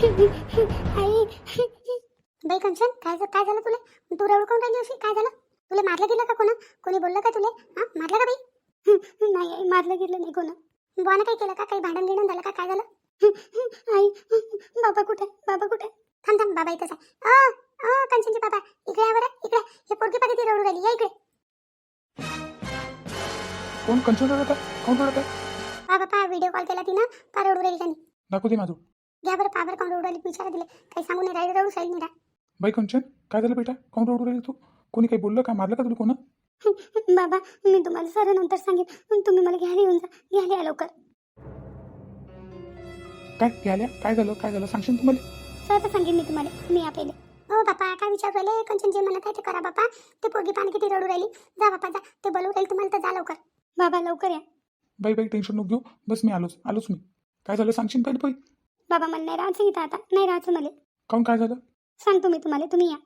आई बाई कंचन काय काय झालं तुला? तू रडू कोण राहिली अशी? काय झालं? तुला मारलं गेलं का कोणा? कोणी बोललं का तुला? हा? मारलं का बाई? नाही मारलं गेलं नाही कोणा. बुवानं काय केलं का? काही भांडण गिडण झालं का? काय झालं? आई बाबा कुठे? बाबा कुठे? थांब थांब बाबा इथंच आहे. अ अ कंचनचे बाबा इकडे या बरं इकडे. हे पोरगी पाहिजे ती रडू राहिली. या इकडे. कोण? कंचन रडत आहे? कोण रडत आहे? पा बापा व्हिडिओ कॉल केला तिनं. पा रडू राहिली त्यांनी? दाखव दे माझं घ्या बरं पा बरं कोण रडू राहिली विचारा दिले काही सांगू नाही राहिली रडू राहिली नाही बाई कंचन काय झालं बेटा? कोण रडू राहिली तू? कोणी काही बोललं का? मारलं का तुला कोण? बाबा मी तुम्हाला सर नंतर सांगेन. तुम्ही मला घ्यायला येऊन जा. घ्यायला या लवकर. काय? घ्याल्या काय झालं? काय झालं? सांगशील तुम्हाला सर सांगेन मी तुम्हाला. मी या पहिले. हो बापा काय विचार राहिले? कंचन जे म्हणत आहे ते करा बापा. ते पोरगी पाणी किती रडू राहिली. जा बापा जा. ते बोलू राहील तुम्हाला तर जा लवकर. बाबा लवकर या. बाई बाई टेन्शन नको घेऊ. बस मी आलोच. आलोच मी. काय झालं? सांगशील पहिले बाई? बाबा मला नाही राहायचं इथं आता नाही राहायचं मला काऊन काय झालं? सांगतो मी तुम्हाला तुम्ही या.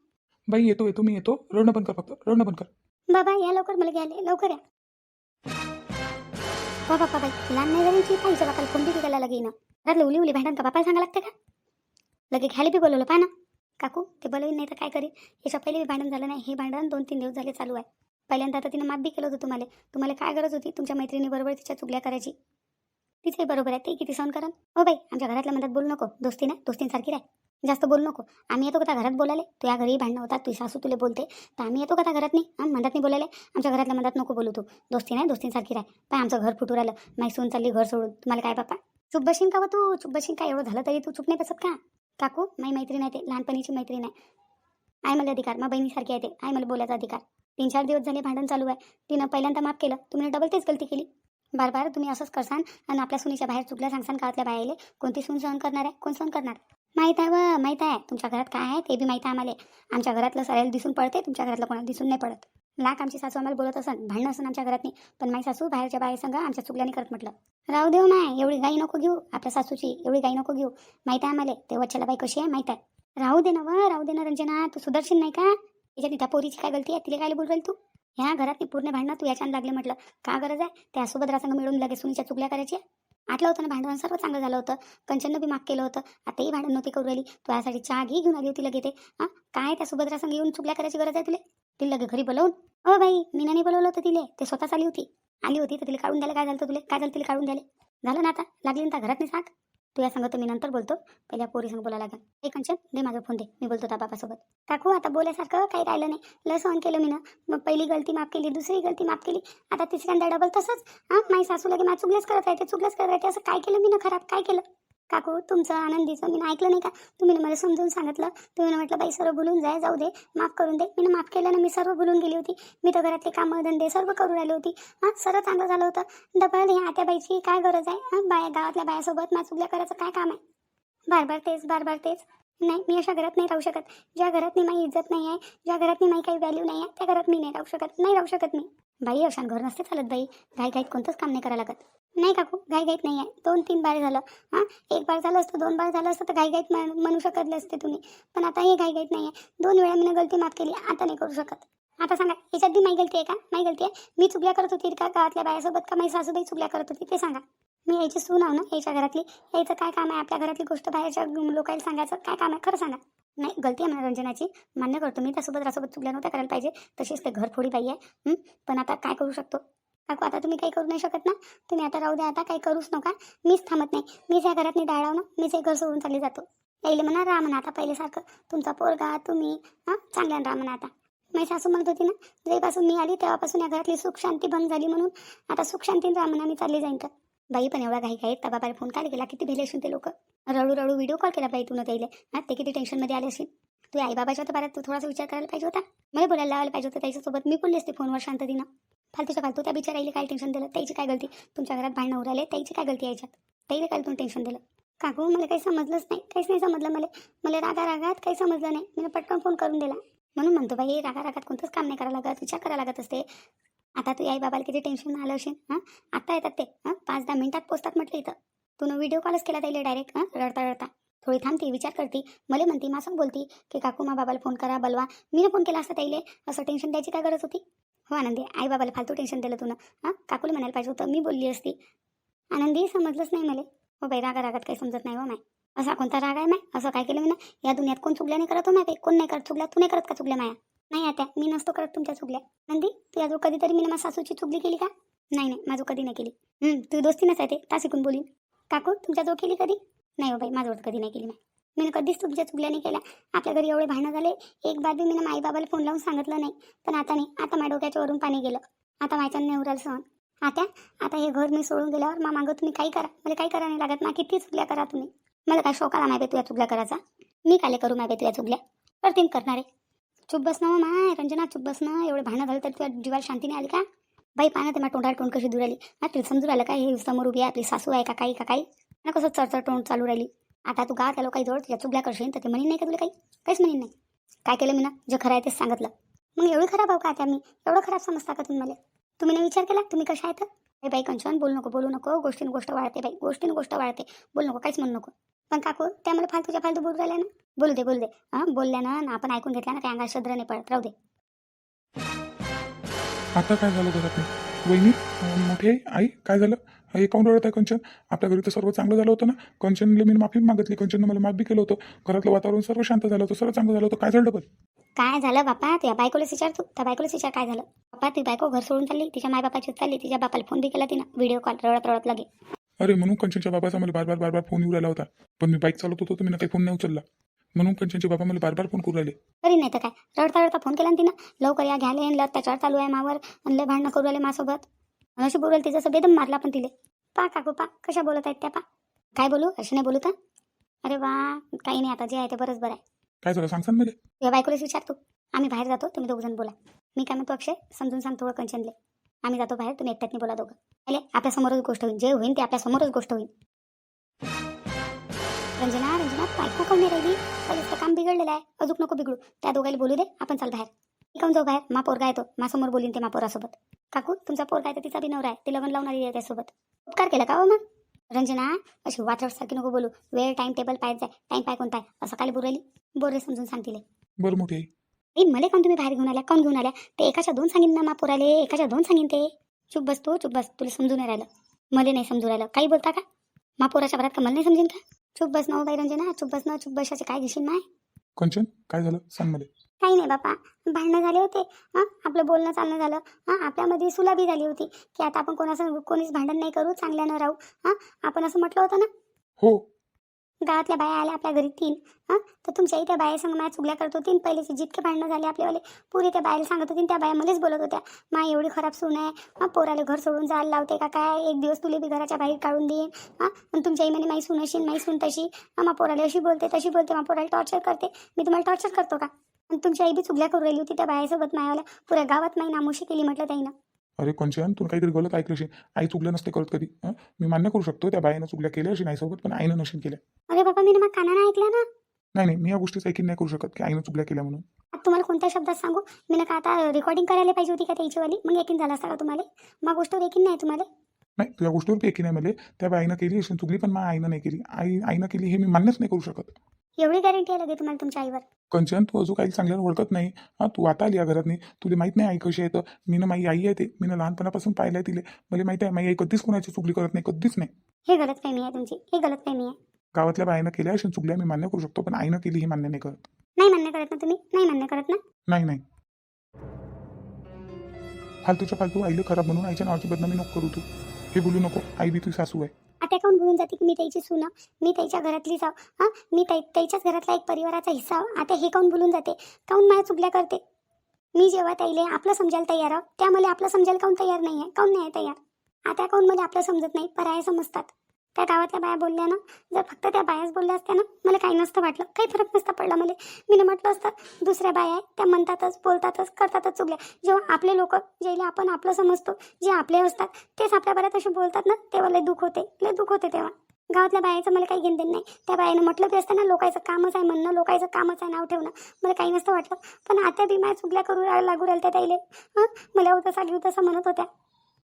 बाई येतो येतो मी येतो. रडणं बंद कर फक्त रडणं बंद कर. बाबा या लवकर मला घ्यायला लवकर या. हो बापा बाई लहान नाही जायची पाहिजे बापाला कोणती टिकायला लगे ना. घरातलं उली उली भांडण का बापाला सांगा लागते का? लगे घ्यायला बी बोलवलं पहा ना. काकू ते बोलवली नाही तर काय करी याच्या पहिले बी भांडण झालं नाही हे भांडण दोन तीन दिवस झाले चालू आहे. पहिल्यांदा तर तिनं माफ बी केलं होतं तुम्हाला. तुम्हाला काय गरज होती? तुमच्या मैत्रिणीबरोबर तिच्या चुगल्या करायची. तिथे बरोबर आहे. ते किती सहन करा हो बाई आमच्या घरातल्या मनात बोलू नको. दोस्ती ना? दोस्तींसारखी राह. जास्त बोलू नको. आम्ही येतो का घरात बोलायला? तुझ्या घरी भांडणं होतात तुझी सासू तुला बोलते. तर आम्ही येतो का घरात नाही? हां मनात नाही बोलायला. आमच्या घरातल्या मनात नको बोलू तू. दोस्ती नाही दोस्तींसारखी राह. पाय आमचं घर फुटू राहिलं. माहिती सून चालली घर सोडून. तुम्हाला काय बापा? चुप बशीन का व तू? चुप बशीन का? एवढं झालं तरी तू चुप नाही बसत का? काकू माई मैत्रीण आहे ते. लहानपणीची मैत्रीण आहे. आई मला अधिकार मग बहिणीसारखी आहे ते. आई मला बोलायचा अधिकार. तीन चार दिवस झाले भांडण चालू आहे. तिनं पहिल्यांदा माफ केलं. तुम्ही डबल तेच गलती केली. बार बार तुम्ही असंच करसान आणि आपल्या सुनीच्या बाहेर चुकल्या सांगसान गावातल्या बायाले. कोणती सून सहन करणार आहे? कोण सहन करणार? माहीत आहे व माहीत आहे. तुमच्या घरात काय आहे ते बी माहीत आहे आम्हाला. आमच्या घरातलं सरायला दिसून पडते तुमच्या घरातलं कोणाला दिसून नाही पडत. लाख आमची सासू आम्हाला बोलत असन भांडणं असन आमच्या घरात नाही पण माई सासू बाहेरच्या बाहेर संग आमच्या चुकल्याने करत म्हटलं. राहू देऊ माय एवढी गाई नको घेऊ आपल्या सासूची एवढी गाई नको घेऊ. माहीत आहे आम्हाला ते वच्छला बाई कशी आहे माहीत आहे. राहू दे ना व राहू दे ना रंजना तू सुदर्शन नाही का? तिच्या तिथं पोरीची काय गलती आहे तिला काय बोल तू? ह्या घरातली पूर्ण भांडणं तू याच्यानं लागले म्हटलं. का गरज आहे? त्या सुभद्रासंग मिळून लगेच सुनीच्या चुकल्या करायची आटलं होतं ना भांडण सर्व चांगलं झालं होतं. कंचननं बी माग केलं होतं. आताही भांडण नव्हती करू राहिली. तू यासाठी चहा घे घेऊन आली होती लगे ते. हां? काय त्या सुभद्रासंग येऊन चुकल्या करायची गरज आहे तुला? तिला लगे घरी बोलवून. हो बाई मी नाही बोलवलं होतं तिले. ते स्वतःच आली होती. आली होती तर तिला काढून द्यायला काय झालं तुला? काय झालं तिला काढून द्यायला? झालं ना आता? लागली ना घरात नाही सांग तू या सांगतो मी नंतर बोलतो. पहिल्या पोरी संग बोलायला लागेल. हे कंचन दे माझा फोन दे. मी बोलतो त्या बाबासोबत काकू आता बोल्यासारखं काही राहिलं नाही. लस ऑन केलं मी ना मग पहिली गलती माफ केली दुसरी गलती माफ केली. आता तिसऱ्यांदा डबल तसंच. हां माझी सासू लगे माझं चुकलेच करत राहते चुकलेच करत राहते. असं काय केलं मी ना खराब? काय केलं? काकू तुमचं आनंदीचं मी ऐकलं नाही का? तुम्ही मला समजून सांगितलं. तुम्ही म्हटलं बाई सर्व भुलून जाय जाऊ दे माफ करून दे. मी माफ केलं ना मी सर्व भुलून गेली होती. मी तर घरातले कामं धंदे सर्व करून राहिली होती. हां सर्व चांगलं झालं होतं. डबल ह्या आत्याबाईची काय गरज आहे? हां बाया गावातल्या बायासोबत माचुकल्या करायचं काय काम आहे? बार बार तेच बार बार तेच. नाही मी अशा घरात नाही राहू शकत. ज्या घरात मी माझी इज्जत नाही आहे ज्या घरात मी माझी काही व्हॅल्यू नाही आहे त्या घरात मी नाही राहू शकत. नाही राहू शकत मी. बाई अशा घर नसते चालत बाई. घाई घाईत कोणतंच काम नाही करायला लागत. नाही काकू घाई घाईत नाही आहे. दोन तीन बार झालं. हां? एक बार झालं असतं दोन बार झालं असतं तर घाई घाईत म्हण- म्हणू शकतले असते तुम्ही. पण आता हे घाई घाईत नाही आहे. दोन वेळा मी गलती माफ केली आता नाही करू शकत. आता सांगा याच्यात बी माझी गलती आहे का? माझी गलती आहे? मी चुकल्या करत होती का गावातल्या बायासोबत का माझी सासूबाई चुकल्या करत होती? ते सांगा. मी याची सून आहो ना याच्या घरातली. याचं काय काम आहे आपल्या घरातली गोष्ट बाहेरच्या लोकांना सांगायचं? काय काम आहे? खरं सांगा. नाही गलती आहे मला रंजनाची. मान्य करतो मी त्यासोबत रासोबत चुकल्या नव्हत्या करायला पाहिजे. तशीच ते घर फोडी बाई आहे. पण आता काय करू शकतो? काकू आता तुम्ही काही करू नाही शकत ना? तुम्ही आता राहू द्या आता काही करूच नका. मीच थांबत नाही. मीच या घरात नाही डाळाव ना. मीच हे घर सोडून चालली जातो. यायले म्हणा राहा म्हणा आता पहिल्यासारखं. तुमचा पोरगा तुम्ही हां? चांगल्या राहा म्हणा आता. माझी सासू म्हणत होती ना जेव्हापासून मी आली तेव्हापासून या घरातली सुख शांती बंद झाली म्हणून आता सुख शांतीने राहा म्हणा मी चालली जाईन तर. बाई पण एवढा घाई घाईत बाबाला फोन काय केला किती भेले असून ते लोक. रडू रडू व्हिडिओ कॉल केला बाई तुला त्याला हां ते किती टेन्शनमध्ये आले असेल. तू आई बाबाच्या तर बारात तू थोडासा विचार करायला पाहिजे होता. मला बोलायला लावायला पाहिजे होतं त्याच्यासोबत. मी बोलले असते फोनवर शांततीनं. फालतूच्या फालतू त्या बिचाराईला काय टेन्शन दिलं त्याची काय गलती? तुमच्या घरात भांडणं उराले त्याची काय गलती यायच्यात त्याला काय तुम्ही टेन्शन दिलं? काकू मला काही समजलंच नाही काहीच नाही समजलं मला. मला रागा रागात काही समजलं नाही. मी पटकन फोन करून दिला. म्हणून म्हणतो बाई रागा रागात कोणतंच काम नाही करावं लागत विचार करायला लागत असते. आता तू आई बाबाला किती टेन्शन आलं असेल हां? आता येतात ते हां? पाच दहा मिनिटात पोचतात म्हटलं इथं. तू व्हिडिओ कॉलच केला त्याला डायरेक्ट हां? रडता रडता. थोडी थांबती विचार करती. मला म्हणती मासं बोलती की काकू मा बाबाला फोन करा बलवा. मी फोन केला असता त्याला असं टेन्शन द्यायची काय गरज होती? हो आनंदी. आई बाबाला फालतू टेन्शन दिलं तुला हां? काकूला म्हणायला पाहिजे होतं मी बोलली असती. आनंदी समजलंच नाही मला. हो बाई रागा रागात काही समजत नाही हो माय. असा कोणता राग आहे माय? असं काय केलं मी ना? या दुनियात कोण चुकल्या नाही करत हो माय कोण नाही करत चुकल्या तू नाही करत का चुकल्या माया? नाही आता मी नसतो करत तुमच्या चुकल्या नंदी तू याजो कधीतरी मी माझ्या सासूची चुकली केली का? नाही नाही माझं कधी नाही केली. तू दोस्ती नसायते ता शिकून बोलीन. काकू तुमच्याजवळ केली कधी? नाही हो बाई माझ्यावर कधी नाही केली माय. मी कधीच तुमच्या चुकल्या नाही केल्या. आपल्या घरी एवढे भांडणं झाले. एक बार बी मी आई बाबाला फोन लावून सांगितलं नाही. पण आता नाही. आता माझ्या डोक्याच्या वरून पाणी गेलं. आता माझ्या नेवराल सहन. आता? आता हे घर मी सोडून गेल्यावर मा मागं तुम्ही काही करा. मला काही करा नाही लागत. मा किती चुकल्या करा तुम्ही? मला काय शोक आला माहिती तुझ्या चुकल्या करायचा? मी काले करू माहिती तुझ्या चुकल्या करतीन करणारे. चुप बसणं मग हो माय रंजना चुप बसणं एवढे भांडणं झालं तर तुझ्या जीवाला शांती नाही आली का? बाई पाहा ना ते माझ्या तोंडाला तोंड कशी दूर आली हा तिला समजून राहिलं काय हे समोर उभी आहे आपली सासू आहे का काही का काही? ना कसं चरचर तोंड चालू राहिली. आता तू त्या लोकांनी जवळ तुझ्या चुकल्या करशील तर ते म्हणीन नाही का तुला काही? काहीच म्हणीन नाही. काय केलं मी ना? जे खरं आहे तेच सांगितलं. मग एवढी खराब आहो का आता मी? एवढं खराब समजता का तुम्ही मला? तुम्ही नाही विचार केला? तुम्ही कशा आहेत? अरे बाई कंचन बोलू नको बोलू नको. गोष्टीनं गोष्ट वाढते बाई. गोष्टीनं गोष्ट वाढते. बोलू नको काहीच म्हणू नको. पण काकू त्या मला फालतूच्या फालतू बोलू राहिल्या ना? बोलू दे बोलू दे. हां? बोलल्यानं ना आपण ऐकून घेतल्या ना त्या अंगात शद्र नाही पडत. राहू दे. आता काय झालं घरात? वहिनी मोठे आई काय झालं? हे काऊन रडत आहे कंचन. आपल्या घरी तर सर्व चांगलं झालं होतं ना. कंचनला मी माफी मागितली. कंचननं मला माफी केलं होतं. घरातलं वातावरण सर्व शांत झालं होतं. सर्व चांगलं झालं होतं. काय झालं पण काय झालं बापा? त्या बायकोलाच विचार तू. त्या बायकोलाच विचार काय झालं? बापा ती बायको घर सोडून चालली. तिच्या मायबापाची चालली. तिच्या बापाला फोन बी केला तिनं. व्हिडिओ कॉल रडत रडत लगे. अरे म्हणून कंचनच्या बाबाचा मला बार बार बार बार फोन येऊ राहिला होता. पण मी बाईक चालवत होतो तुम्ही काही फोन नाही उचलला. म्हणून कंचनचे बाबा मला बार बार फोन करू राहिले. तरी नाही तर काय? रडता रडता फोन केला ना तिनं. लवकर या घ्याले आणलं त्याच्यावर चालू आहे मावर. आणि लय भांडणं करू राहिले माझ्यासोबत आणि अशी बोलवली तिचं बेदम मारला पण तिले. पा काकू पा कशा बोलत आहेत त्या पा. काय बोलू अशी नाही बोलू तर? अरे वा काही नाही आता जे आहे ते बरंच बरं आहे. काय झालं सांगसान मला या बायकोलाच विचार तू. आम्ही बाहेर जातो तुम्ही दोघं बोला. मी काय म्हणतो अक्षय समजून सांग थोडं कंचनले आम्ही जातो बाहेर तुम्ही एकट्यातनी बोला दोघं. अरे आपल्या समोरच गोष्ट होईल जे होईल ते आपल्या समोरच गोष्ट होईल. रंजना रंजना बायको नाही राहिली तर काम बिघडलेलं आहे. अजून नको बिघडू. त्या दोघांना बोलू दे आपण चाल बाहेर. काऊन जाऊ बाहेर. मा पोरगा येतो मा समोर बोलीन ते मा पोरासोबत. काकू तुमचा पोरगा आहे तर तिचा बी नवरा आहे. ते लग्न लावणारी आहे त्यासोबत. उपकार केला का हो मग? रंजना अशी वात्रटसारखी नको बोलू. वेळ टाइम टेबल पाहिजे टाइम पाय कोणता आहे असं काय बोलली. बोलले समजून सांगतील. बरं मोठी आई मला काऊन तुम्ही बाहेर घेऊन आल्या? काऊन घेऊन आल्या? ते एकाच्या दोन सांगीन ना मा पोराले. एकाच्या दोन सांगीन ते. चुप बस तू चुप बस. तुला समजून नाही राहिलं. मला नाही समजून राहिलं. काही बोलता का? मा पोराच्या भरात का मला नाही समजेन का? चुप बस ना हो बाई रंजना. चुप बस ना चुप बसाचे काय घेशील माय? कंचन काय झालं? सांग मला. काही नाही बापा. भांडणं झाले होते. हां? आपलं बोलणं चालणं झालं. हां? आपल्यामध्ये सुलाबी झाली होती की आता आपण कोणाचं कोणीच भांडण नाही करू चांगल्यानं राहू. हां? आपण असं म्हटलं होतं ना? हो. गावातल्या बाया आल्या आपल्या घरी तीन. हां? तर तुमच्याही त्या बाया संग माझ्या चुगल्या करत होती. पहिलेचे जितके भांडणं झाले आपल्यावाले पुरे त्या बायाला सांगत होती त्या बाया मलाच बोलत होत्या. मा एवढी खराब सून आहे. हां? पोराला घर सोडून जायला लावते का काय? एक दिवस तुले बी घराच्या बाहेर काढून देईन. हां? आणि तुमच्या आई म्हणे माई सून अशी माई सून तशी. हां? मा पोराला अशी बोलते तशी बोलते. मा पोराला टॉर्चर करते. मी तुम्हाला टॉर्चर करतो का? तुमची आई बी चुगल्या करू राहिली होती त्या बायासोबत मायावाल्या पुऱ्या गावात माई नामोशी केली म्हटलं ताईनं. अरे कंचन तू काहीतरी गलत ऐकलं आई चुकलं नसते करत कधी? मी मान्य करू शकतो त्या बाईनं चुकल्या केल्या अशी नाही सोबत पण आईनं नशीन केल्या. अरे बाबा मी मग कानानं ऐकलं ना? नाही नाही मी या गोष्टीच ऐकीन नाही करू शकत की आईनं चुकल्या केल्या म्हणून. तुम्हाला कोणत्या शब्दात सांगू? मी ना का आता रेकॉर्डिंग करायला पाहिजे होती का त्याचीवाली मग एकीन झाला असता का तुम्हाला? मग गोष्ट एकीन नाही तुम्हाला? नाही तुझ्या गोष्टीवर एकी नाही मला. त्या बाईनं केली असेल चुकली पण माझ्या आईनं नाही केली. आई आईनं केली हे मी मान्यच नाही करू शकत. एवढी गॅरंटी आहे लगे तुम्हाला तुमच्या आईवर? कंचन तू अजून काही चांगल्यानं ओळखत नाही. हा तू आता आली या घरात नाही तुला माहीत नाही आई कशी आहे तर. मीनं माझी आई आहे ते. मीनं लहानपणापासून पाहिलं आहे तिले. मला माहिती आहे माझी आई कधीच कोणाची चुकली करत नाही कधीच नाही. हे गलत फहमी आहे तुमची. हे गलत फहमी आहे. गावातल्या बाईनं केल्या असेल चुकल्या मी मान्य करू शकतो पण आईनं केली हे मान्य नाही करत. नाही मान्य करत ना तुम्ही? नाही मान्य करत ना? नाही नाही. फालतूच्या फालतू आईला खराब म्हणून आईच्या नावाची बदनामी नको करू तू. हे बोलू नको. आई बी तुझी सासू आहे. आता काऊन बोलून जाते की मी त्याची सुना मी त्याच्या घरातली जाव हां मी त्याच्याच घरातला एक परिवाराचा हिस्सा आता हे काऊन बोलून जाते? काऊन माझ्या चुकल्या करते? मी जेव्हा त्याईले आपलं समजायला तयार आहो त्या मला आपलं समजायला काऊन तयार नाही आहे काऊन नाही आहे तयार? आता काऊन मला आपलं समजत नाही? पराया समजतात. त्या गावातल्या बाया बोलल्या ना जर फक्त त्या बायाच बोलल्या असत्या ना मला काही नसतं वाटलं. काही फरक नसता पडला मला. मी म्हटलं असतं दुसऱ्या बाया आहे त्या म्हणतातच बोलतातच करतातच चुकल्या जेव्हा आपले लोक ज्याला आपण आपलं समजतो जे आपले असतात तेच आपल्या बऱ्यात असे बोलतात ना तेव्हा लय दुःख होते. लय दुःख होते तेव्हा. गावातल्या बायाचं मला काही घेणं नाही. त्या बायानं म्हटलं की असतं ना लोकांचं कामच आहे म्हणणं लोकांचं कामच आहे नाव ठेवणं. मला काही नसतं वाटलं. पण आता बी माझ्या चुकल्या करू लागू राहिल्या त्या ताईले. हां? मला तसा घेऊ तसं म्हणत होत्या.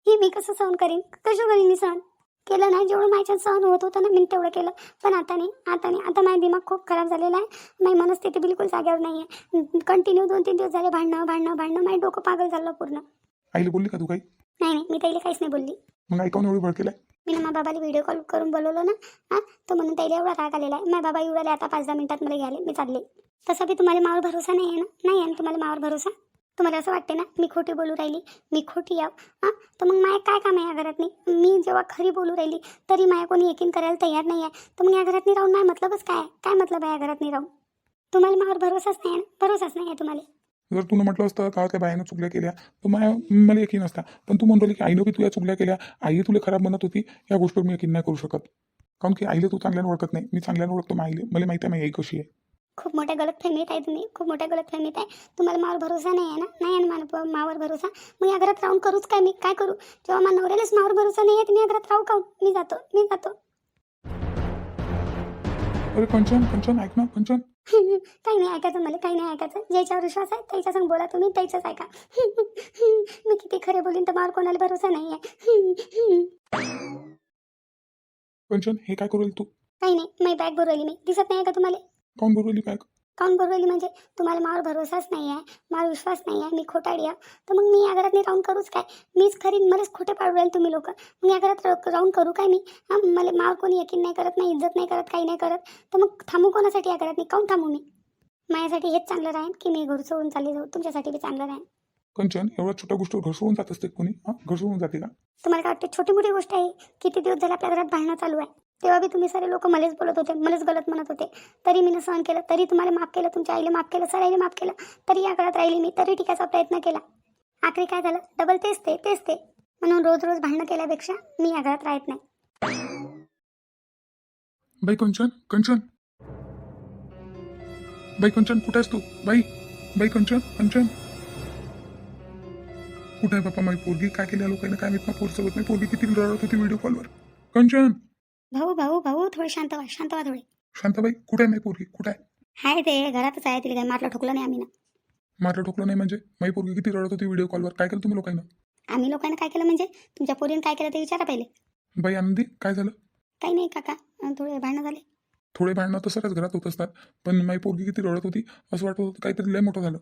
ही मी कसं सहन करीन? कसं करीन मी सहन? केलं नाही जेवढं माझ्यात सहन होत होतं ना मी तेवढं केलं. पण आता नाही आता नाही. आता माझा दिमाग खूप खराब झालेला आहे. माझी मनस्थिती बिलकुल जाग्यावर नाही आहे कंटिन्यू दोन तीन दिवस झाले भांडणं भांडणं भांडणं. माझं डोकं पागल झालं पूर्ण. आईला बोलली का तू काही? नाही नाही. मी ताईला काहीच नाही बोलली. मग काऊन एवढी भडकेलाय मी ना बाबाला व्हिडिओ कॉल करून बोलवलं ना हां तर म्हणून त्याला एवढा राग आलेला आहे. माझ्या बाबा राहिले आता पाच दहा मिनिटात मला घ्यायला मी चालले. तसा बी तुम्हाला मावर भरोसा नाही आहे ना? नाही आहे ना तुम्हाला मावर भरोसा? तुम्हाला असं वाटते ना मी खोटी बोलू राहिली? मी खोटी याव हां? तर मग माया काय काम आहे या घरात मी जेव्हा खरी बोलू राहिली तरी माया कोणी यकीन करायला तयार नाही आहे. तर मग या घरातनी नाही राहून माय मतलबच काय काय मतलब आहे या घरात नाही राहून? तुम्हाला मावर भरोसाच नाही भरोसाच नाही आहे तुम्हाला. जर तुला म्हटलं असतं का त्या बायानं चुकल्या केल्या? तर माया मला यकीन असता. पण तू म्हणतो की आईनं बी तुला चुकल्या केल्या. आई तुला खराब म्हणत होती या गोष्टीवर मी यकीन नाही करू शकत. कारण की आईला तू चांगल्यानं ओळखत नाही. मी चांगल्यानं ओळखतो मग आईले मला माहिती आहे माझी आई कशी आहे. खूप मोठ्या गलत फहमीत आहे तुम्ही खूप मोठ्या गलत फहमीत आहे. तुम्हाला मावर भरोसा नाही आहे ना? नाही आहे ना मला मावर भरोसा? मग या घरात राहून करूच काय मी? काय करू? जेव्हा मला नवऱ्यालाच मावर भरोसा नाही आहे मी या घरात राहू का मी जातो मी जातो. अरे कंचन कंचन ऐक ना कंचन. काही नाही ऐकायचं मला काही नाही ऐकायचं. ज्याच्यावर विश्वास आहे त्याच्या संग बोला तुम्ही त्याच्याच ऐका. मी किती खरे बोलीन तर मावर कोणाला भरोसा नाही आहे. कंचन हे काय करू तू? काही नाही मी बॅग भरवली मी. दिसत नाही का तुम्हाला? काऊन बोलवली काय? काऊन भरवली म्हणजे? तुम्हाला मावर भरोसाच नाही आहे मावर विश्वास नाही आहे मी खोटाडी आहे. तर मग मी या घरात नाही राहून करूच काय? मीच खरी मलाच खोटे पाडू राहील तुम्ही लोक. मग या घरात राहून करू काय मी? हां मला मावर कोणी यकीन नाही करत नाही इज्जत नाही करत काही नाही करत. तर मग थांबू कोणासाठी या घरात? मी काऊन थांबू मी? माझ्यासाठी हेच चांगलं राहील की मी घर सोडून चालली जाऊ? तुमच्यासाठी बी चांगलं राहील कंचन एवढ्या छोट्या गोष्टीवर घसरून जात असते कोणी? हां घसरून जाते का? तुम्हाला काय वाटतं छोटी मोठी गोष्ट आहे? किती दिवस झाले आपल्या घरात भांडणं चालू आहे? तेव्हा बी तुम्ही सारे लोक मलाच बोलत होते मलाच गलत म्हणत होते. तरी मी सहन केलं तरी तुम्हाला माफ केलं तुमच्या आईला माफ केलं सर आईला माफ केलं तरी या काळात राहिली मी तरी टिकायचा प्रयत्न केला. आखरी काय झालं? डबल तेच ते तेच ते. म्हणून रोज रोज भांडणं केल्यापेक्षा मी या घरात राहत नाही. बाई कंचन कंचन. बाई कंचन कुठे आहेस तू? बाई बाई कंचन कंचन. कुठे आहे बाप्पा माझी पोरगी? काय केल्या लोकांना? काय माहीत? पोर सोबत नाही पोरगी किती रडत होती व्हिडिओ कॉलवर कंचन. भाऊ भाऊ भाऊ थोडे शांत व्हा शांत व्हा थोडे. शांताबाई कुठे आहे माझी पोरगी कुठे आहे? हाय ते घरातच आहे तिला काय मारलं ठोकलं नाही आम्ही ना. मारलं ठोकलं नाही म्हणजे? माझी पोरगी किती रडत होती व्हिडिओ कॉलवर काय केलं तुम्ही लोकांना? आम्ही लोकांना काय केलं म्हणजे? तुमच्या पोरीनं काय केलं ते विचारा पहिले. बाई आनंदी काय झालं? काही नाही काका अं, थोडे भांडणं झाले. थोडे भांडणं तर सरच घरात होत असतात पण माझी पोरगी किती रडत होती असं वाटत होतं काहीतरी लय मोठं झालं.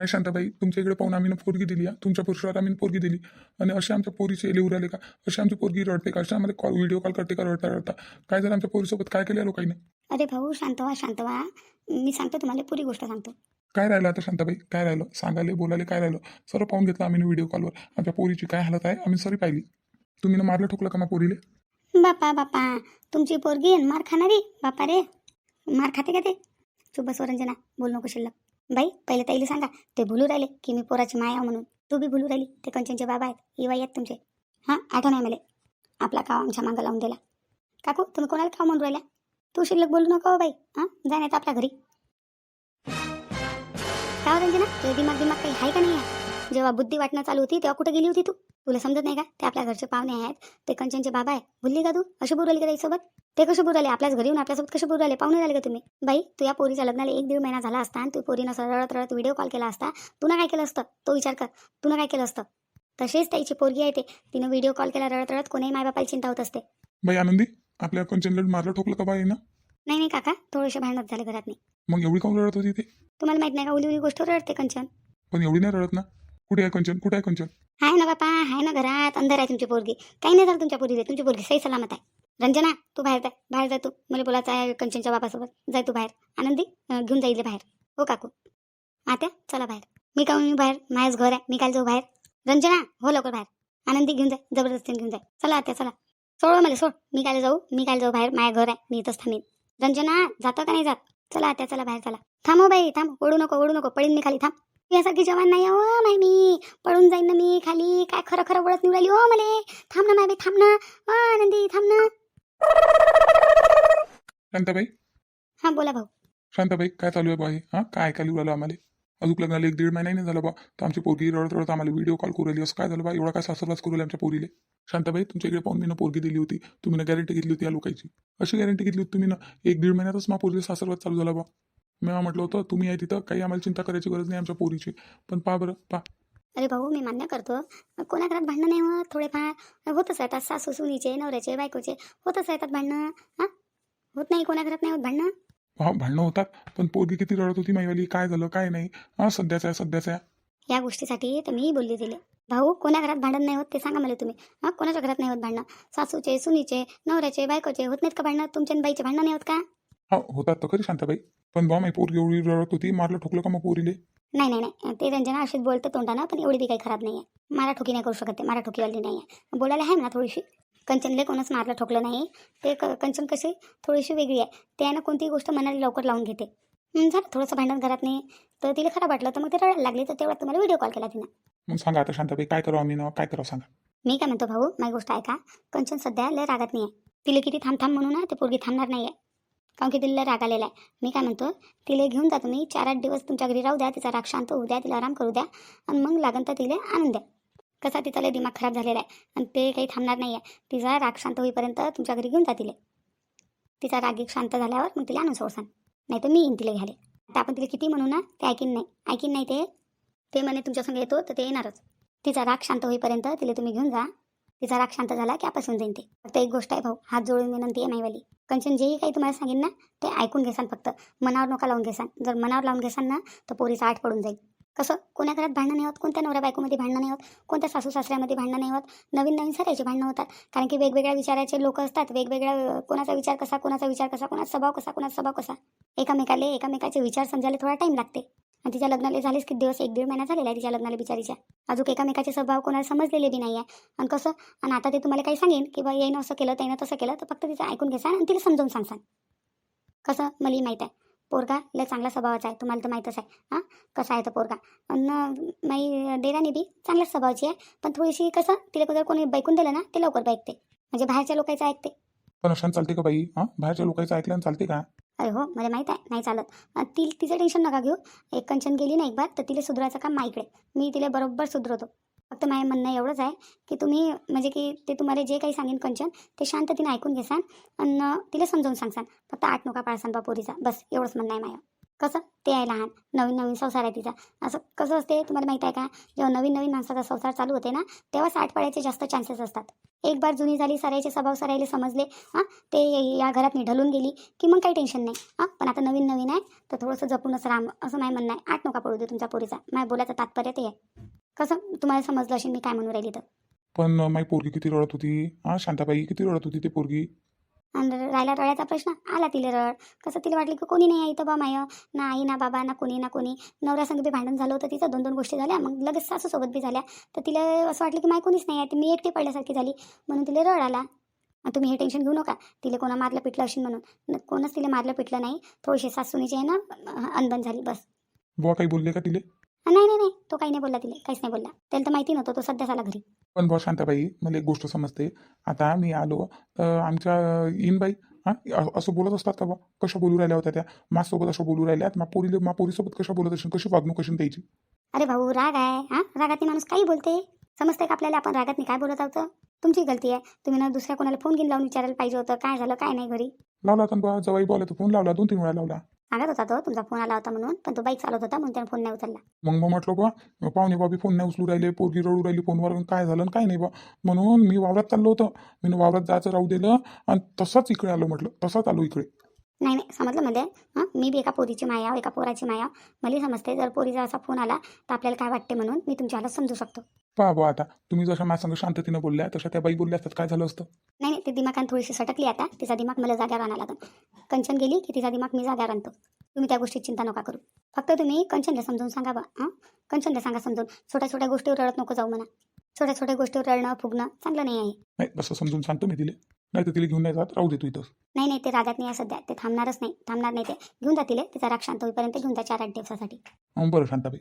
नाही शांताबाई तुमच्या इकडे पाहून आम्ही पोरगी दिली तुमच्या पुरुषावर आम्ही पोरगी दिली. आणि असे आमच्या पोरीचे लिहू राहिले का? अशी आमची पोरगी रडते का? अशा आम्हाला कॉल व्हिडिओ कॉल करते का? रडता रडता. काय झालं आमच्या पोरीसोबत? काय केलं लोकांनी? अरे भाऊ शांत व्हा शांत व्हा मी सांगतो तुम्हाला पुरी गोष्ट सांगतो. काय राहिलं आता शांताबाई? काय राहिलं? सांगायला बोलायला काय राहिलं? सर्व पाहून घेतलं आम्ही व्हिडिओ कॉलवर आमच्या पोरीची काय हालत आहे? आम्ही सरी पाहिली. तुम्ही ना मारलं ठोकलं का मग पोरीले? बापा बापा. तुमची पोरगी मार खाणारी? बापा रे. मार खाते का ते? चुप बस रंजना बोल नको शिल्लक. बाई पहिले ताईला सांगा ते भुलू राहिले की मी पोराची माया म्हणून. तू बी भुलू राहिली ते कंचनचे बाबा आहेत इवा आहेत तुमचे. हां आठवण आहे मला. आपला काव आमच्या मागं लावून दिला. काकू तुम्ही कोणाला काव म्हणून राहिल्या? तू शिल्लक बोलू नको हो बाई. हां जा नाही तर आपल्या घरी. का हो रंजना तुझे दिमाग दिमाग काही आहे का नाही? आहे जेव्हा बुद्धी वाटणं चालू होती तेव्हा कुठे गेली होती तू? तुला समजत नाही का? ते आपल्या घरचे पाहुणे आहेत ते कंचनचे बाबा आहे भुलली का तू? अशी बोलली का ताईसोबत? ते कसे बुराले आपल्याच घरी येऊन आपल्यासोबत कसे बुराले पाहुणे झाले का तुम्ही? बाई तू या पोरीच्या लग्नाला एक दीड महिना झाला असता आणि तू पोरीनं असं रडत रडत व्हिडिओ कॉल केला असता. तुला काय केलं असतं? तो विचार कर. तुला काय केलं असतं? तशीच त्याची पोरगी आहे ते. तिनं व्हिडिओ कॉल केला रडत रडत कोणाही मायबापाला चिंता होत असते. बाई आनंदी आपल्या कंचनला मारलं ठोकलं का बाई ना नाही नाही काका. थोडेसे भांडणच झाले घरात नाही मग एवढी काऊन रडत होती ते? तुम्हाला माहीत नाही का उली उली गोष्टीवर रडते कंचन? पण एवढी नाही रडत ना? कुठे आहे कंचन? कुठे आहे कंचन? आहे ना बापा आहे ना घरात. अंधार आहे तुमची पोरगी. काही नाही झालं तुमच्या पोरीला. तुमची पोरगी सही सलामत आहे. रंजना तू बाहेर जाय बाहेर जा तू. मला बोलायचं आहे कंचनच्या बापासोबत जाय तू बाहेर. आनंदी घेऊन जाईल बाहेर. हो काकू. आत्या चला बाहेर. मी का मी बाहेर? माझ्याच घर आहे. मी काल जाऊ बाहेर. रंजना हो लवकर बाहेर. आनंदी घेऊन जाय. जबरदस्तीने घेऊन जाय. चला आत्या चला. सोड हो मला सोड. मी काय जाऊ मी काल जाऊ बाहेर. माझ्या घर आहे. मी इथंच थांबीन. रंजना जातो का नाही जात? चला आत्या चला बाहेर चला. थांबो हो बाई थांब. ओढू नको ओढू नको. पडीन मी खाली थांब. यासारखी जवान नाही हो माय मी. पळून जाईन ना मी खाली. काय खरं खरं ओळख निघाली हो मले. थांब ना माय बाई थांब ना. आनंदी थांब ना. शांताबाई? हा बोला भाऊ. शांताबाई काय चालू आहे बा हे? हां काय ऐकायला राहिलं आम्हाला? अजून लग्नाला एक दीड महिना नाही झाला बा. तर आमची पोरगी रडत रडत आम्हाला व्हिडिओ कॉल करू राहिली असं काय झालं बा? एवढा काय सासरवास करू राहिली आमच्या पोरीले? शांताबाई तुमच्या इकडे पाहून मी ना पोरगी दिली होती. तुम्ही ना गॅरंटी घेतली होती या लोकांची. अशी गॅरंटी घेतली होती तुम्ही ना? एक दीड महिन्यातच मा पोरीला सासरवास चालू झाला बा. मी म्हटलं होतं तुम्ही आहे तिथं. काही आम्हाला चिंता करायची गरज नाही आमच्या पोरीची. पण पा बरं पा अरे भाऊ मी मान्य करतो. कोणा घरात भांडणं नाही होत थोडेफार होतच राहतात सासू सुनीचे नवऱ्याचे बायकोचे. होतच राहतात भांडणं हां? होत नाही कोणा घरात नाही होत भांडणं? हा भांडणं होतात पण पोरगी किती रडत होती माईवाली काय झालं काय नाही? हा सध्याचं आहे सध्याचं आहे. या गोष्टीसाठी तर मी बोलली दिले. भाऊ कोण्या घरात भांडण नाही होत ते सांगा मला तुम्ही. हां कोणाच्या घरात नाही होत भांडणं? सासूचे सुनीचे नवऱ्याचे बायकोचे होत नाहीत का भांडणं? तुमच्या आणि बाईचे भांडणं नाही होत का? हो होतात तर खरी शांताबाई. पण बा माझी पोरगी एवढी रडत होती मारलं ठोकलं का मग पोरीले? नाही नाही नाही. ते रंजना अशीच बोलतं तोंडानं पण एवढी बी काही खराब नाही आहे मारा ठोकी नाही करू शकत ते मारा ठोकीवाली नाही आहे बोलायला आहे ना थोडीशी. कंचनले कोणच मारलं ठोकलं नाही. ते क कंचन कशी थोडीशी वेगळी आहे. ते आहे ना कोणतीही गोष्ट मनाला लवकर लावून घेते. झालं थोडंसं भांडण घरात नाही. तर तिला खराब वाटलं तर मग ते रडायला लागली तर तेवढा तुम्हाला व्हिडिओ कॉल केला तिनं. मग सांगा आता शांताबाई काय करावं आम्ही ना? काय करावं सांगा? मी काय म्हणतो भाऊ माझी गोष्ट ऐका. कंचन सध्या लय रागात नाही आहे तिला किती थांब थांब म्हणून ना ते पोरगी थांबणार नाही आहे कारण की तिला राग आलेला आहे. मी काय म्हणतो तिला घेऊन जा तुम्ही चार आठ दिवस तुमच्या घरी राहू द्या तिचा राग शांत होऊ द्या तिला आराम करू द्या आणि मग लागन तर तिला आणून द्या. कसा तिचा लय दिमाग खराब झालेला आहे आणि ते काही थांबणार नाही आहे तिचा राग शांत होईपर्यंत तुमच्या घरी घेऊन जा तिला. तिचा राग एक शांत झाल्यावर मग तिला आणून सोडसान नाही तर मी येईन तिला घ्यायला. आता आपण तिला किती म्हणू ना ते ऐकीन नाही. ऐकीन नाही ते? ते म्हणे तुमच्या संग येतो तर ते येणारच. तिचा राग शांत होईपर्यंत तिला तुम्ही घेऊन जा. तिचा राग शांत झाला की आपसून जाईन ते फक्त एक गोष्ट आहे भाऊ हात जोडून विनंती आहे माईवाली. कंचन जेही काही तुम्हाला सांगेन ना ते ऐकून घेसान फक्त. मनावर नका लावून घेसान. जर मनावर लावून घेसान ना तर पोरीचा आठ पडून जाईल. कसं? कोण्या घरात भांडणं नाही होत? कोणत्या नवऱ्या बायकोमध्ये भांडणं नाही होत? कोणत्या सासू सासऱ्यामध्ये भांडणं नाही होत? नवीन नवीन सरायचे भांडणं होतात. कारण की वेगवेगळ्या विचाराचे लोक असतात. वेगवेगळ्या कोणाचा विचार कसा कोणाचा विचार कसा कोणाचा स्वभाव कसा कोणाचा स्वभाव कसा? एकामेकाले एकामेकाचे विचार समजायला थोडा टाईम लागते. तिच्या लग्नाला झालेच किती दिवस? एक दीड महिना झालेला आहे तिच्या लग्नाला बिचारीच्या. अजून एकामेकाचे स्वभाव कोणाला समजलेले बी नाही आहे आणि कसं? आणि आता ते तुम्हाला काही सांगेन की बा येईन असं केलं त्यानं तसं केलं तर फक्त तिचं ऐकून घेसान आणि तिला समजावून सांगसान कसं? मलाही माहीत आहे. पोरगा लय चांगला स्वभावाचा आहे तुम्हाला तर माहीतच आहे. हां? कसा आहे तो पोरगा? आणि माई देरानी बी चांगल्याच स्वभावाची आहे पण थोडीशी कसं? तिला जर कोणी बैकून दिलं ना ते लवकर बैकते म्हणजे बाहेरच्या लोकांचं ऐकते. पण अशाने चालते का बाई? हां? बाहेरच्या लोकांचं ऐकल्यानं चालते का? अरे हो मला माहीत आहे नाही चालत. ती तिचं टेन्शन नका घेऊ. एक कंचन गेली ना एक बार तर तिला सुधरायचं काम माईकडे मी तिला बरोबर सुधरवतो. फक्त माझं म्हणणं एवढंच आहे की तुम्ही म्हणजे की ते तुम्हाला जे काही सांगेन कंचन ते शांततेने ऐकून घेसान आणि तिला समजावून सांगसान. फक्त आठ नका पाळसान बा पोरीचा. बस एवढंच म्हणणं आहे माझं. कसं? ते आहे लहान. नवीन नवीन संसार आहे तिचा. असं कसं असते? तुम्हाला माहीत आहे का? जेव्हा नवीन नवीन माणसाचा संसार चालू होते ना तेव्हा साठ पडायचे जास्त चान्सेस असतात. एक बार जुनी झाली सरायचे स्वभाव सरायले समजले हां ते या घरात निढलून गेली की मग काही टेन्शन नाही. हां पण आता नवीन नवीन आहे तर थोडंसं जपूनच राम असं माझं म्हणणं आहे. आठ नका पडू दे तुमच्या पोरीचा. माझ्या बोलायचं तात्पर्य ते आहे. कसं? तुम्हाला समजलं असेल मी काय म्हणून राहिली तर. पण माझी पोरगी किती रडत होती? हां शांताबाई किती रडत होती ती पोरगी? आणि राहिला रळ्याचा प्रश्न आला तिला रड कसं तिला वाटलं की कोणी नाही आहे इथं बा माय? ना आई ना बाबा ना कोणी ना कोणी. नवऱ्यासंग बी भांडण झालं होतं तिचं दोन दोन गोष्टी झाल्या. मग लगेच सासूसोबत बी झाल्या. तर तिला असं वाटलं की माय कोणीच नाही आहे. ती मी एकटी पडल्यासारखी झाली. म्हणून तिला रड आला. तुम्ही हे टेन्शन घेऊ नका. तिला कोणा मारलं पिटलं असेल म्हणून. कोणच तिला मारलं पिटलं नाही. थोडीशी सासूनीची आहे ना अनबन झाली बस. बुवा काही बोलले का तिला? नाही नाही नाही. तो काही नाही बोलला तिला. काहीच नाही बोलला. त्याला तर माहिती नव्हतं. तो सध्याच आला घरी. पण बुवा शांताबाई मला एक गोष्ट समजते. आता मी आलो तर आमच्या इनबाई हां अ- असं बोलत असतात का बा? कशा बोलू राहिल्या होत्या त्या? माझ्यासोबत असं बोलू राहिल्या? मा पोरीले मा पोरीसोबत कशा बोलत असेल? कशी वागणूक कशी द्यायची अरे भाऊ राग आहे हां? रागातनी माणूस काही बोलते? समजते का आपल्याला? आपण रागातनी काय बोलत आहोत? तुमची गलती आहे. तुम्ही ना दुसऱ्या कोणाला फोन घेऊन लावून विचारायला पाहिजे होतं. काय झालं काय नाही घरी? लावला तर बा? जवाई बोला फोन लावला दोन तीन वेळा लावला. सांगत होता तो तुमचा फोन आला होता म्हणून पण तो बाईक चालवत होता म्हणून त्याने फोन नाही उचलला. मग मग म्हटलं बा पाहुणे बाबी फोन नाही उचलू राहिले पोरगी रडू राहिली फोनवर काय झालं काय नाही बा? म्हणून मी वावरात चाललो होतो. मी वावरात जायचं राहू दिलं आणि तसाच इकडे आलो म्हटलं तसाच आलो इकडे. नाही नाही समजलं मध्ये हां? मी बी एका पोरीची माया एका पोराची माया मला समजते जर पोरीचा असा फोन आला तर आपल्याला काय वाटते म्हणून मी तुमच्याला समजू शकतो. पहा आता. तुम्ही जशा माझ्या संग शांततेनं बोलल्या तशा त्या बाई बोलल्या असतात. काय झालं असतं? नाही नाही ते दिमागात थोडीशी सटकली आता. तिचा दिमाग मला जाग्यावर आणायला लागेल. कंचन गेली की तिचा दिमाग मी जाग्यावर आणतो. तुम्ही त्या गोष्टीत चिंता नका करू. फक्त तुम्ही कंचनला समजून सांगा बा हां? कंचनला सांगा समजून छोट्या छोट्या गोष्टीवर रडत नको जाऊ म्हणा. छोट्या छोट्या गोष्टीवर रडणं फुगणं चांगलं नाही आहे. नाही तसं समजून सांगतो मी तिले. नाही तर तिला घेऊन नाही जात. राहू दे तू इथं. नाही नाही ते रागात नाही आहे सध्या. ते थांबणारच नाही. थांबणार नाही ते. घेऊन जातील तिचा राग शांत होईपर्यंत घेऊन जा चार आठ दिवसासाठी. हं, बरं शांताबाई.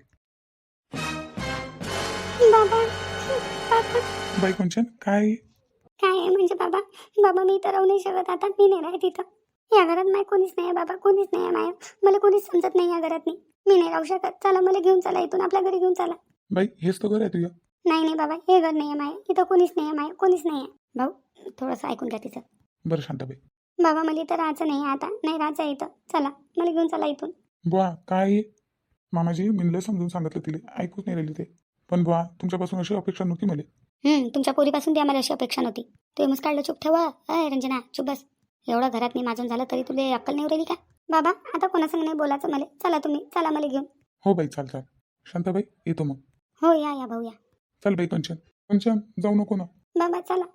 बाबा बाबा. बाई कंचन काय? काय आहे म्हणजे बाबा? बाबा मी तर राहू नाही शकत. आता मी नाही राहत इथं. या घरात माय कोणीच नाही आहे बाबा. कोणीच नाही आहे माय. मला कोणीच समजत नाही या घरात मी. मी नाही राहू शकत. चला मला घेऊन चला इथून. आपल्या घरी घेऊन चला. बाई हेच तर घर आहे तुझं? नाही नाही बाबा. हे घर नाही आहे माय. इथं कोणीच नाही आहे माय. कोणीच नाही आहे. भाऊ थोडंसं ऐकून घ्या तिचं. बरं शांताबाई बाबा मला इथं राहायचं नाही आहे आता. नाही राहायचं आहे इथं. चला मला घेऊन चला इथून. बुवा काय? मामाजी मिनलं समजून सांगितलं तिले. ऐकूच नाही राहिली ते. पण बुवा तुमच्यापासून अशी अपेक्षा नव्हती मला. हम्म, तुमच्या पोरीपासून ती आम्हाला अशी अपेक्षा नव्हती. तुम्ही मग काढलं चूप ठेवा. अय रंजना चुप बस. एवढं घरात नाही माझून झालं तरी तुला अक्कल नाही राहिली का? बाबा आता कोणासंग नाही बोलायचं मला. चला तुम्ही चला मला घेऊन. हो बाई चाल चाल. शांताबाई येतो मग. हो या या भाऊ या. चल बाई कंचन कंचन जाऊ नको ना. बाबा चला.